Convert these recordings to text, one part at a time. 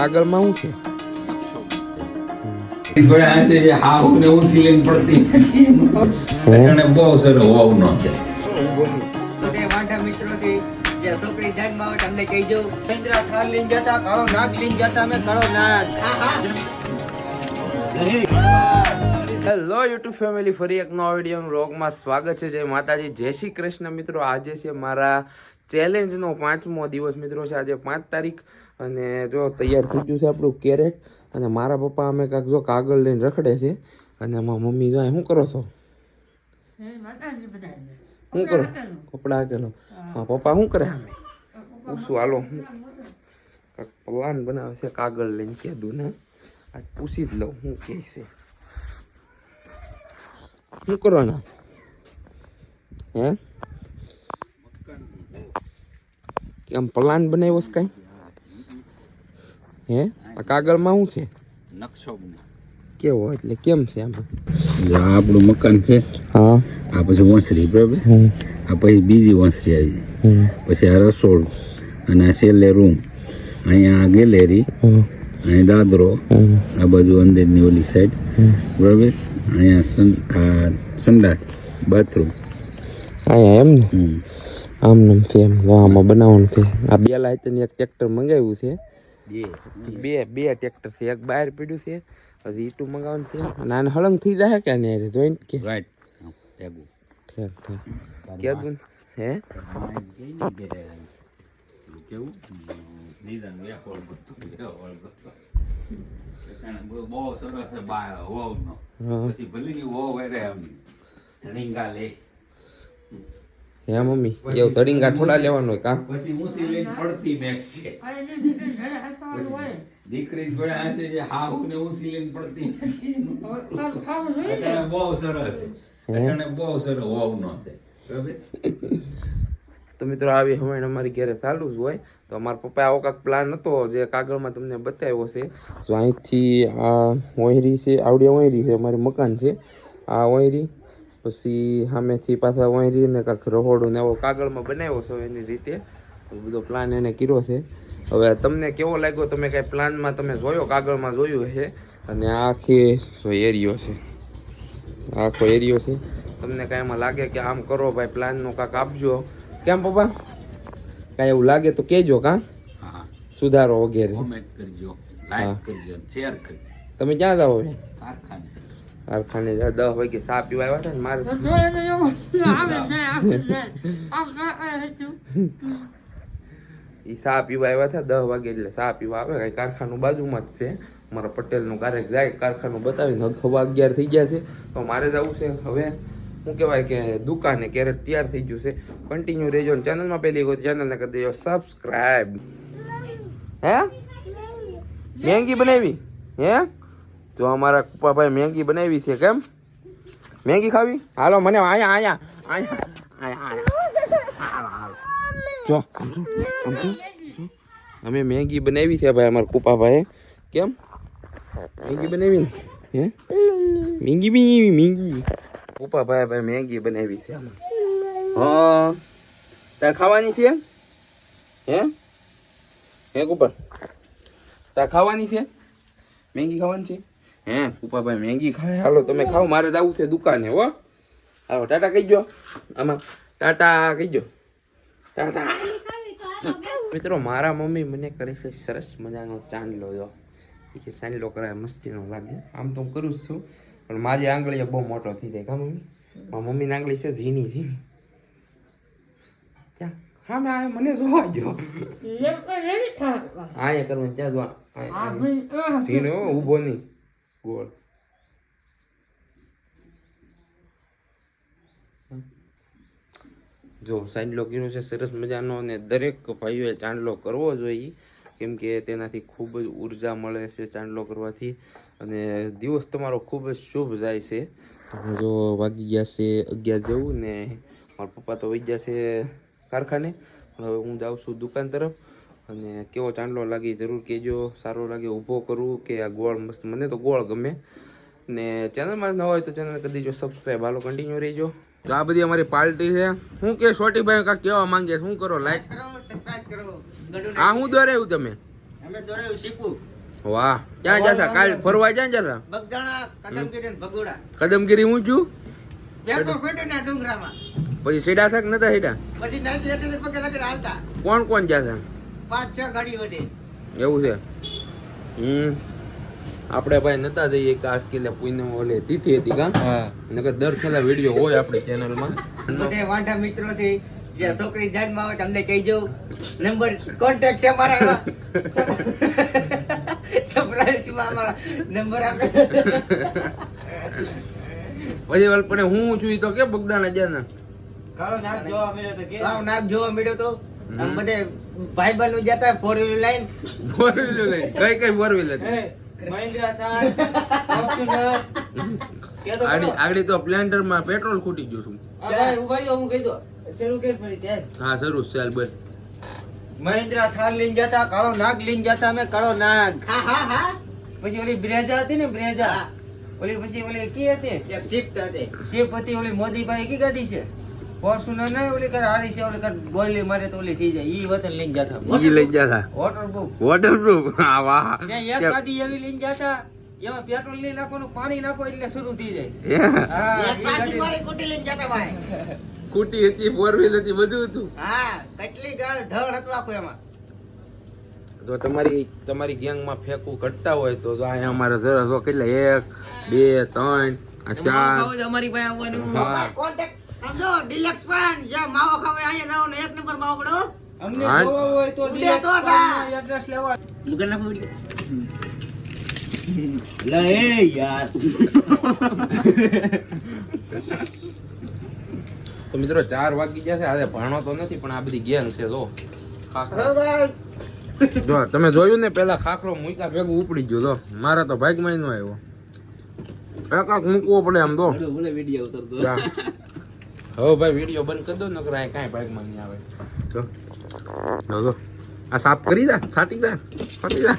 આગળમાં ને નો છે. Hello YouTube family ફરી એક નવા વીડિયો વ્લોગમાં સ્વાગત છે. જય માતાજી જય શ્રી કૃષ્ણ મિત્રો. આજે છે મારા ચેલેન્જનો પાંચમો દિવસ મિત્રો. છે આજે પાંચ તારીખ અને જો તૈયાર થઈ ગયું છે આપણું કેરેટ અને મારા પપ્પા અમે કાંક જો કાગળ લઈને રખડે છે અને આમાં મમ્મી જો શું કરો છો? શું કરો? કપડા હાકેલો. હા. પપ્પા શું કરે અમે પૂછું હાલો. હું કાંક પ્લાન બનાવે છે કાગળ લઈને કીધું ને. આજ પૂછી જ લઉં શું કહે છે. શું કરવાના? હે? કેમ પ્લાન બનાવ્યો છે કાંઈ? હે? આ કાગળમાં શું છે? નકશો કેવો એટલે કેમ છે આમાં? આપણું મકાન છે. હા. આ પછી વંસરી બરાબર? આ પછી બીજી વંસરી આવી. પછી આ રસોડું અને આ છેલ્લે રૂમ. અહીંયા આ ગેલેરી અહીં દાદરો આ બાજુ અંદરની ઓલી સાઈડ. બરાબર? અહીંયા આ સંડાસ બાથરૂમ. અહીંયા એમ ને? આમ નામ છે એમ. આમાં બનાવવાનું છે. આ બે લાઇટની એક ટ્રેક્ટર મંગાવ્યું છે. બે. બે ટ્રેક્ટર છે. એક બહાર પીડ્યું છે. હજી ઈટું મંગાવવાનું છે. નાને હળંગ થઈ જાય કે ને જોઈન્ટ કે રાઈટ ભેગું. ઠેક ઠીક કીધું ને? હે? કેવું? બધું બધું બહુ સરસ હોવ પછી ભલે ની હોવ એમ. રીંગા લે. હે મમ્મી? એવું તળિંગા થોડા લેવાનો હોય કામ. પછી મુસી લઈને પડતી મેક છે. દીકરી જોડે હાંસે જે હાહુ ને ઊંચી લઈને પડતી. એટલે બહુ સરસ એટલે બહુ સરસ હોવ નો છે તો મિત્રો આવી હમણાં અમારી ઘરે ચાલુ જ હોય. તો અમારા પપ્પાએ આવો કાંક પ્લાન હતો જે કાગળમાં તમને બતાવ્યો છે. તો અહીંથી આ ઓયરી છે આવડી ઓયરી છે અમારી મકાન છે. આ ઓયરી પછી સામેથી પાછા વાંરીને કાંક રહોડું ને એવો કાગળમાં બનાવ્યો છે એની રીતે. બધો પ્લાન એને કર્યો છે. હવે તમને કેવો લાગ્યો? તમે કાંઈ પ્લાનમાં તમે જોયો? કાગળમાં જોયું છે અને આખી એરિયો છે. આખો એરિયો છે. તમને કાંઈ એમાં લાગે કે આમ કરો ભાઈ પ્લાનનું કાંક આપજો. કેમ પપ્પા? કાંઈ એવું લાગે તો કહેજો કાં. હા. સુધારો વગેરે. કરજો લાઈક કરજો શેર કરજો. તમે ક્યાં જાઓ કારખાને. કારખાને દસ વાગે ચા પીવા આવ્યા હતા ને મારે એ ચા પીવા આવ્યા હતા દસ વાગે એટલે ચા પીવા આવે. કાંઈ કારખાનું બાજુમાં જ છે. મારા પટેલનું ક્યારેક જાય કારખાનું બતાવીને હવા અગિયાર થઈ ગયા છે. તો મારે જવું છે. હવે શું કહેવાય કે દુકાને ક્યારેક તૈયાર થઈ ગયું છે. કન્ટિન્યુ રહેજો અને ચેનલમાં પહેલી વખત ચેનલને કરી દેજો. સબસ્ક્રાઈબ હે? મેંગી બનાવી? હે? જો અમારા કુપાભાઈ મેંગી બનાવી છે કેમ? મેંગી ખાવી? હાલો, મને આયા આયા આયા આયા. જો. અમે મેગી બનાવી છે ભાઈ અમારા કુપાભાઈ કેમ? મેગી બનાવી ને હે? મેંગી બી મેંગી. કુપાભાઈ ભાઈ મેંગી બનાવી છે અમે હા. તાર ખાવાની છે? હે? હે કુપર તાર ખાવાની છે? મેંગી ખાવાની છે? હે કુપાભાઈ મેંગી ખાય. હાલો તમે ખાઓ મારે જવું છે દુકાને હો. હાલો ટાટા કહી દો આમાં ટાટા કહી ગયો ટાટા. મિત્રો મારા મમ્મી મને કરે છે સરસ મજાનો ચાંદલો જો. કે ચાંદલો કરાય મસ્તીનો લાગે. આમ તો હું કરું જ છું પણ મારી આંગળી બહુ મોટો થઈ જાય કા મમ્મી? મારી મમ્મીની આંગળી છે ઝીણી ઝીણી. ક્યાં? હા મેં મને જોવા હા એ કરવાનું ત્યાં જો આયા. ઝીણો ઊભો નહીં. ગોળ. જો ચાંદલો કર્યો છે, સરસ મજાનો અને દરેક ભાઈઓએ ચાંદલો કરવો જોઈએ. કેમ કે તેનાથી ખૂબ જ ઊર્જા મળે છે ચાંદલો કરવાથી. અને દિવસ તમારો ખૂબ જ શુભ જાય છે. જો વાગી ગયા છે અગિયાર જેવું ને મારા પપ્પા તો વહી ગયા છે કારખાને. હવે હું જાઉં છું દુકાન તરફ. અને કેવો ચાંદલો લાગે જરૂર કહેજો. સારો લાગે ઊભો કરું કે આ ગોળ મસ્ત મને તો ગોળ ગમે. ને ચેનલમાં ન હોય તો ચેનલ કરી દેજો સબસ્ક્રાઈબ હાલો કન્ટિન્યુ રહેજો. તો આ બધી અમારી પાર્ટી છે. હું કે છોટીભાઈ કાંઈક કહેવા માંગે શું કરો લાઈક આ હું દોરાયું તમે? અમે દોડાયું શીપું. વાહ ક્યાં જતા કાલ ફરવા જતા બગદાણા કદમગીરી ભગોડા. કદમગીરી હું છું? ડુંગરામાં. પછી સીડા થાક નતા સીડા? પછી પગે હાલતા. કોણ કોણ જતા પાંચ છ ગાડી વધે. એવું છે? હમ. આપણે ભાઈ નતા જઈએ કે આજ કિલ્લે પુણ્ય ઓલે તિથિ હતી કા? નકર દર ખેલા વીડિયો હોય આપણી ચેનલમાં બધે વાંઢા મિત્રો છે જે છોકરી જન્મ આવે તમને કહીજો. નંબર કોન્ટેક્ટ છે મારા સરપ્રાઈઝમાં મારા નંબર આપે. પછી વળ પણ હું છું તો કે બગદાણા જાના કાળો નાગ જોવા મળ્યો તો કાળો નાક જોવા મળ્યો તો? આમ બધે ભાઈબંધનું જતા four wheeler line four wheeler લઈ કઈ કઈ four wheeler Mahindra Thar Fortuner તો માં પેટ્રોલ ખૂટી ગયું છું હું કહી દો શરૂ કરી પડી ત્યાં હા શરૂ ચાલ બસ. મહિન્દ્રા થાર લઈને જતા કાળો નાગ લઈને જતા અમે કાળો નાગ. હા હા હા. પછી ઓલી બ્રેજા હતી ને બ્રેજા. ઓલી પછી ઓલી કી હતી? એક શિફ્ટ હતી. શિફ્ટ હતી ઓલી મોદીભાઈ કી ગાડી છે? ફોર્ચ્યુનર ને ઓલી કર હારી છે ઓલી કર ગોલી મારે તો ઓલી થઈ જાય. ઈ વતન લઈને જતા. ઈ લઈ જતા. વોટર બુક વોટરપ્રૂફ આ વાહ એક ગાડી એવી લઈને જતા એમાં પેટ્રોલ લઈ નાખવાનું પાણી નાખો એટલે શરૂ થઈ જાય. હા? ઈ ભાઈ. કુટી હતી ફોર વ્હીલ હતી બધું હતું. હા કેટલી ગાળ ઢળ હતું આખું એમાં. તો તમારી તમારી ગેંગમાં ફેંકવું ઘટતા હોય તો અહીંયા અમારે જરા જો કેટલા? એક બે ત્રણ ચાર. અમારી પાસે આવવાનું. કોન્ટેક્ટ સમજો ડિલક્સ પણ જે માવો ખાવે અહીંયા નાવો ને એક નંબર માવો પડો અમને હા. હોય તો ડિલક્સ પણ એડ્રેસ લેવા. દુકાન ના પડી લે યાર. તો મિત્રો ચાર વાગી જશે આજે ભણો તો નથી પણ આ બધી ગેમ છે જો. જો તમે જોયું ને પેલા ખાખરો મૂક્યા ભેગું ઉપડી ગયો તો મારા તો ભાગમાં નો આવ્યો. એક આંખ મૂકવો પડે આમ તો જા. હવે ભાઈ વીડિયો બંધ કરી દો નકર આ કાંઈ ભાગમાં નહીં આવે. તો? જો. આ સાફ કરી દા છાટી દા છાટી દા.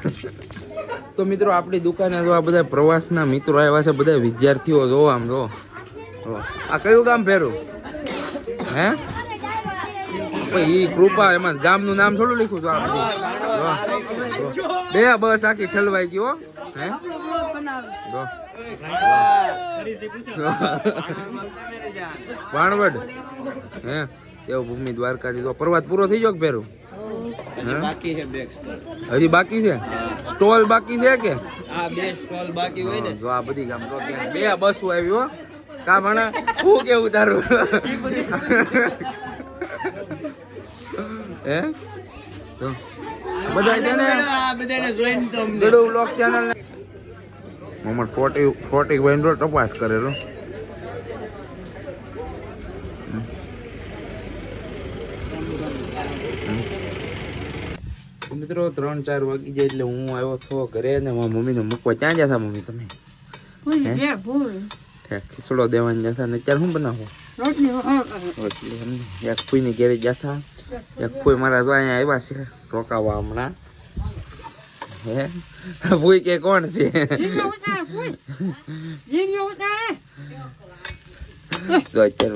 તો મિત્રો આપણી દુકાને જો આ બધા પ્રવાસના મિત્રો આવ્યા છે બધા વિદ્યાર્થીઓ જો આમ જો. જો. આ કયું કામ ફેરું હે? ઈ કૃપા એમાં ગામનું નામ થોડું લખ્યું છે આ બધું. જો. જો. બે બસ આખી ઠલવાઈ ગઈ હે. વાણવડ. હે? તેઓ ભૂમિ દ્વારકાથી તો પ્રવાસ પૂરો થઈ ગયો બેક્સ હજી બાકી છે? સ્ટોલ બાકી છે કે? આ બધી ગામ બે બસો આવી કા ભણા? હું કેવું તારું? હે? તો બધા છે ને બધાને જોઈને તો ગડુ બ્લોગ ચેનલ રો તપાસ કરેલો મિત્રો ત્રણ ચાર વાગી જાય એટલે હું આવ્યો છો ઘરે ને મારા મમ્મીને મૂકવા. ક્યાં જતા મમ્મી તમે? ખીસડો દેવાની જતા ને અત્યારે શું બનાવો રોટલી ગેરેજ એક ફૂઈની ઘેરે જતા એક ફૂઈ મારા તો અહીંયા આવ્યા છે, રોકાવા હમણાં. હે? ભૂઈ કે કોણ છે?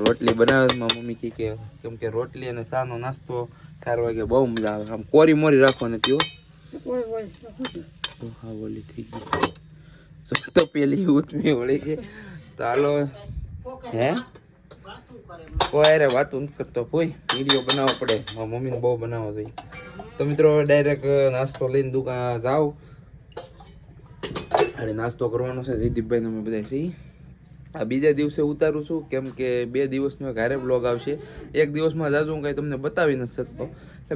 રોટલી બનાવે મમ્મી કી કે, કેમ કે રોટલી અને સાનો નાસ્તો ચાર વાગે બહુ મજા આવે. આમ કોરી મોરી રાખવાની હતી હો, ઓલી થઈ ગઈ. તો પેલી ઉઠમી વળી તો હાલો, હે? કોઈ રે વાતું નથી કરતો. કોઈ વીડિયો બનાવવો પડે. મમ્મીને બહુ બનાવવો જોઈએ તો મિત્રો ડાયરેક્ટ નાસ્તો લઈને દુકાન જાઓ અને નાસ્તો કરવાનો છે. જયદીપભાઈ અમે બધા છીએ. આ બીજા દિવસે ઉતારું છું. કેમ કે બે દિવસનો એક હારે બ્લોગ આવશે. એક દિવસમાં જાજુ હું કાંઈ તમને બતાવી નથી શકતો.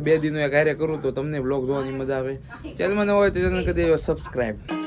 બે દિનનો એક હારે કરું તો તમને બ્લોગ જોવાની મજા આવે. ચેનલમાં ન હોય તો ચેનલ કરી દેજો સબસ્ક્રાઈબ